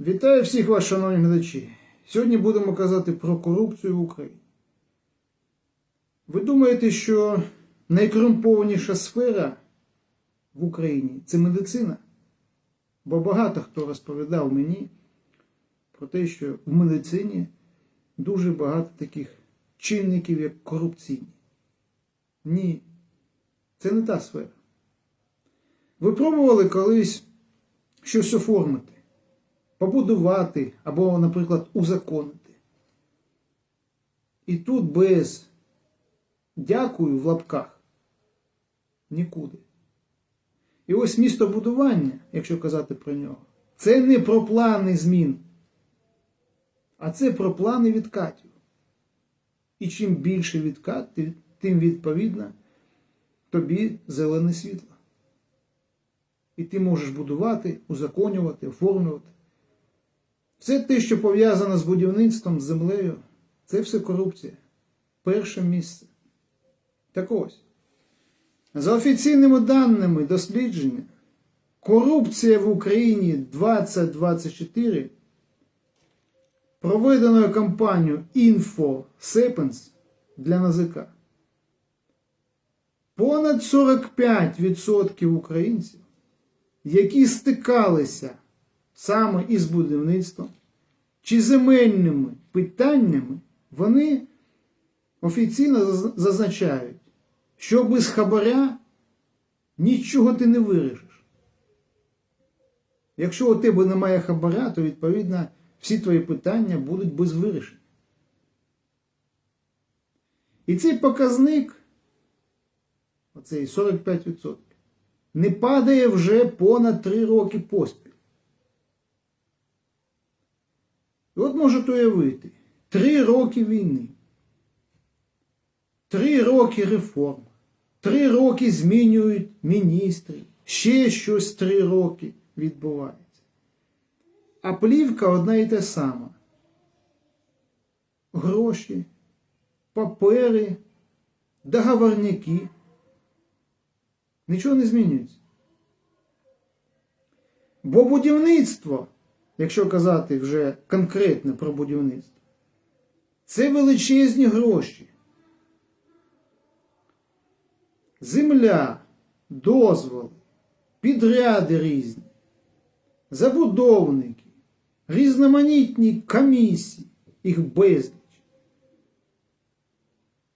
Вітаю всіх вас, шановні глядачі. Сьогодні будемо казати про корупцію в Україні. Ви думаєте, що найкорумпованіша сфера в Україні це медицина? Бо багато хто розповідав мені про те, що в медицині дуже багато таких чинників, як корупційні. Ні, це не та сфера. Ви пробували колись щось оформити? Побудувати або, наприклад, узаконити. І тут без дякую в лапках нікуди. І ось містобудування, якщо казати про нього, це не про плани змін, а це про плани відкатів. І чим більше відкат, тим відповідно тобі зелене світло. І ти можеш будувати, узаконювати, оформлювати. Все те, що пов'язано з будівництвом, з землею, це все корупція. Перше місце. Так ось. За офіційними даними дослідження, корупція в Україні 2024 проведеною кампанією InfoSepenс для НАЗК. Понад 45% українців, які стикалися саме із будівництвом чи земельними питаннями, вони офіційно зазначають, що без хабаря нічого ти не вирішиш. Якщо у тебе немає хабаря, то відповідно всі твої питання будуть без вирішення. І цей показник, оцей 45%, не падає вже понад 3 роки поспіль. І от можете уявити, три роки війни, три роки реформ, три роки змінюють міністрів, ще щось три роки відбувається. А плівка одна і та сама. Гроші, папери, договорники. Нічого не змінюється. Бо будівництво якщо казати вже конкретно про будівництво, це величезні гроші. Земля, дозволи, підряди різні, забудовники, різноманітні комісії, їх безліч.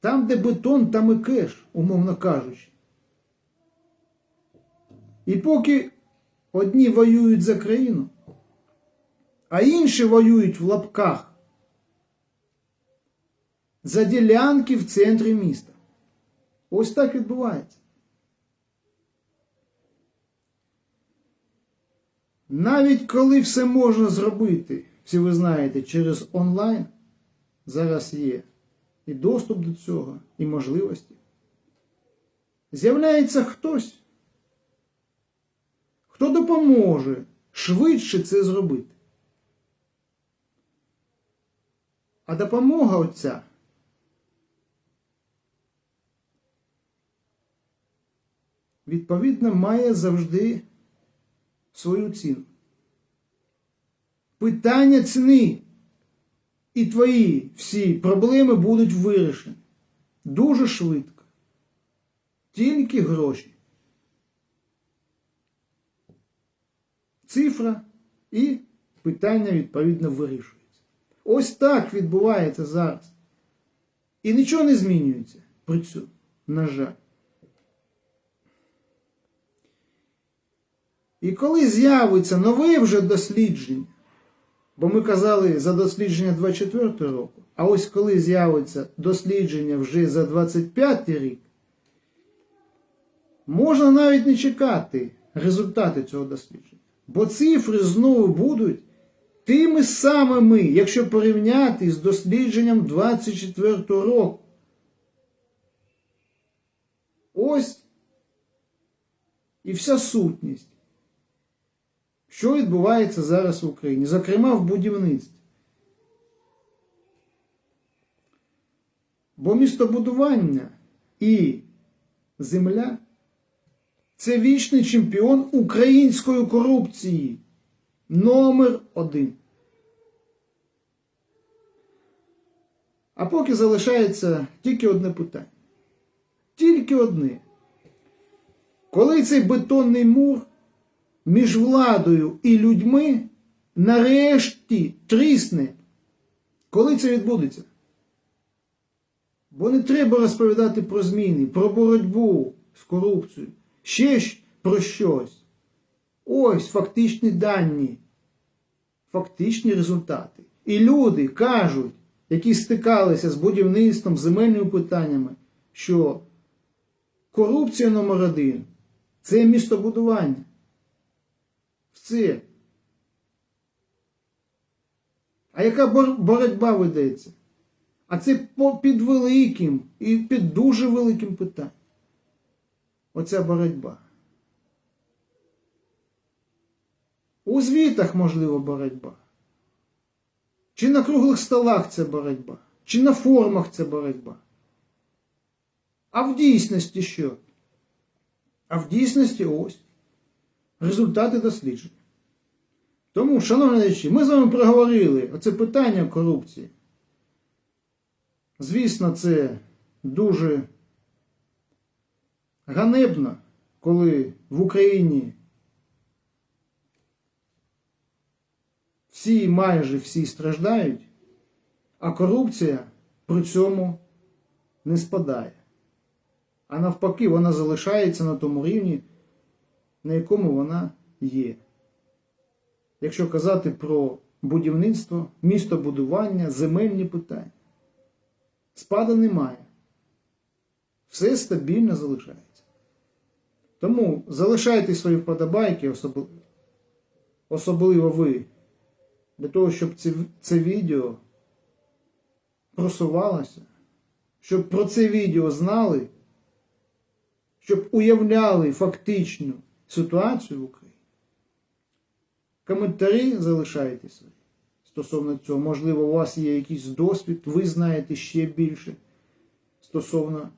Там, де бетон, там і кеш, умовно кажучи. І поки одні воюють за країну, а інші воюють в лапках за ділянки в центрі міста. Ось так відбувається. Навіть коли все можна зробити, всі ви знаєте, через онлайн, зараз є і доступ до цього, і можливості, з'являється хтось, хто допоможе швидше це зробити. А допомога оця відповідно має завжди свою ціну. Питання ціни і твої всі проблеми будуть вирішені дуже швидко. Тільки гроші. Цифра і питання відповідно вирішують. Ось так відбувається зараз. І нічого не змінюється при цьому, на жаль. І коли з'явиться нове вже дослідження, бо ми казали за дослідження 24 року, а ось коли з'явиться дослідження вже за 25 рік, можна навіть не чекати результати цього дослідження. Бо цифри знову будуть тими самими, якщо порівняти з дослідженням 24 року. Ось і вся сутність, що відбувається зараз в Україні, зокрема в будівництві. Бо містобудування і земля це вічний чемпіон української корупції. Номер один. А поки залишається тільки одне питання. Тільки одне. Коли цей бетонний мур між владою і людьми нарешті трісне, коли це відбудеться? Бо не треба розповідати про зміни, про боротьбу з корупцією, ще ж про щось. Ось фактичні дані, фактичні результати. І люди кажуть, які стикалися з будівництвом, земельними питаннями, що корупція номер один це містобудування. Все. А яка боротьба ведеться? А це під великим і під дуже великим питанням. Оця боротьба. У звітах, можливо, боротьба. Чи на круглих столах це боротьба, чи на форумах це боротьба. А в дійсності що? А в дійсності ось результати досліджень. Тому, шановні глядачі, ми з вами проговорили оце питання корупції. Звісно, це дуже ганебно, коли в Україні всі, майже всі страждають, а корупція при цьому не спадає. А навпаки, вона залишається на тому рівні, на якому вона є. Якщо казати про будівництво, містобудування, земельні питання. Спаду немає. Все стабільно залишається. Тому залишайте свої вподобайки, особливо ви, для того, щоб це, це відео просувалося, щоб про це відео знали, щоб уявляли фактичну ситуацію в Україні. Коментарі залишайте свої стосовно цього. Можливо, у вас є якийсь досвід, ви знаєте ще більше стосовно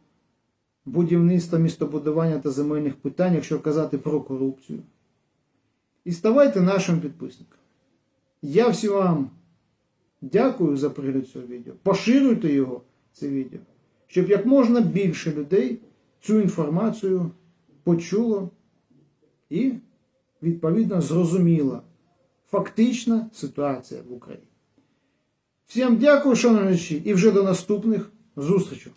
будівництва, містобудування та земельних питань, якщо казати про корупцію. І ставайте нашим підписником. Я всім вам дякую за перегляд цього відео. Поширюйте його, це відео, щоб як можна більше людей цю інформацію почуло і, відповідно, зрозуміло фактична ситуація в Україні. Всім дякую, шановні, і вже до наступних зустрічей.